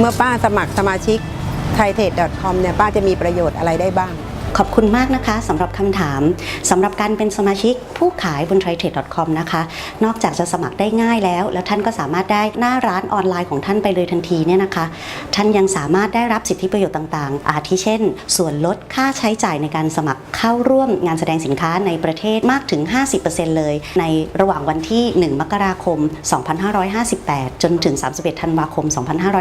เมื่อป้าสมัครสมาชิก t h a i t r a d e c o m เนี่ยป้าจะมีประโยชน์อะไรได้บ้าง ขอบคุณมากนะคะสำหรับคำถามสำหรับการเป็นสมาชิกผู้ขายบน t r a d e t r a d e c o m นะคะ นอกจากจะสมัครได้ง่ายแล้ว แล้วท่านก็สามารถได้หน้าร้านออนไลน์ของท่านไปเลยทันทีเนี่ยนะคะ ท่านยังสามารถได้รับสิทธิประโยชน์ต่างๆ อาทิเช่น ส่วนลดค่าใช้จ่ายในการสมัครเข้าร่วมงานแสดงสินค้าในประเทศมากถึง 50%เลย ในระหว่างวันที่ 1 มกราคม 2558 จนถึง 31 ธันวาคม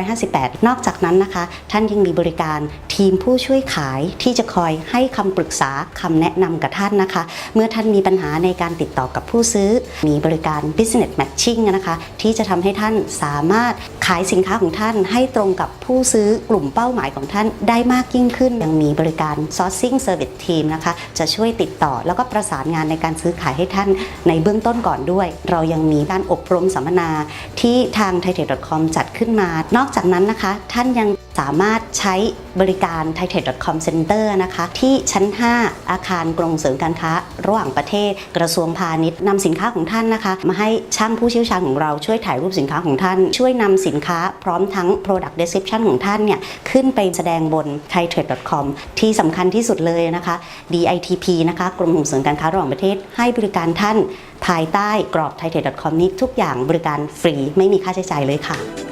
2558 นอกจากนั้นนะคะ ท่านยังมีบริการ ทีมผู้ช่วยขายที่จะคอยให้คำปรึกษาคำแนะนำกับท่านนะคะ เมื่อท่านมีปัญหาในการติดต่อกับผู้ซื้อ มีบริการ business matching นะคะ ที่จะทำให้ท่านสามารถขายสินค้าของท่านให้ตรงกับผู้ซื้อกลุ่มเป้าหมายของท่านได้มากยิ่งขึ้น ยังมีบริการ sourcing service team นะคะ จะช่วยติดต่อแล้วก็ประสานงานในการซื้อขายให้ท่านในเบื้องต้นก่อนด้วย เรายังมีการอบรมสัมมนาที่ทาง t h a i t e c o m จัดขึ้นมา นอกจากนั้นนะคะ ท่านยังสามารถใช้บริการ t h a i t e c o m Center นะคะ ที่ชั้น 5 อาคารกรงเสริมการค้าระหว่างประเทศกระทรวงพาณิชย์นำสินค้าของท่านนะคะ มาให้ช่างผู้เชี่ยวชาญของเราช่วยถ่ายรูปสินค้าของท่าน ช่วยนำสินค้าพร้อมทั้ง Product Description ของท่านเนี่ย ขึ้นไปแสดงบน t h a i t r a d e c o m ที่สำคัญที่สุดเลยนะคะ DITP นะคะกรมส่งเสริมการค้าระหว่างประเทศ ให้บริการท่าน ภายใต้กรอบ t h a i t r a d e c o m นี้ทุกอย่างบริการฟรีไม่มีค่าใช้จ่ายเลยค่ะ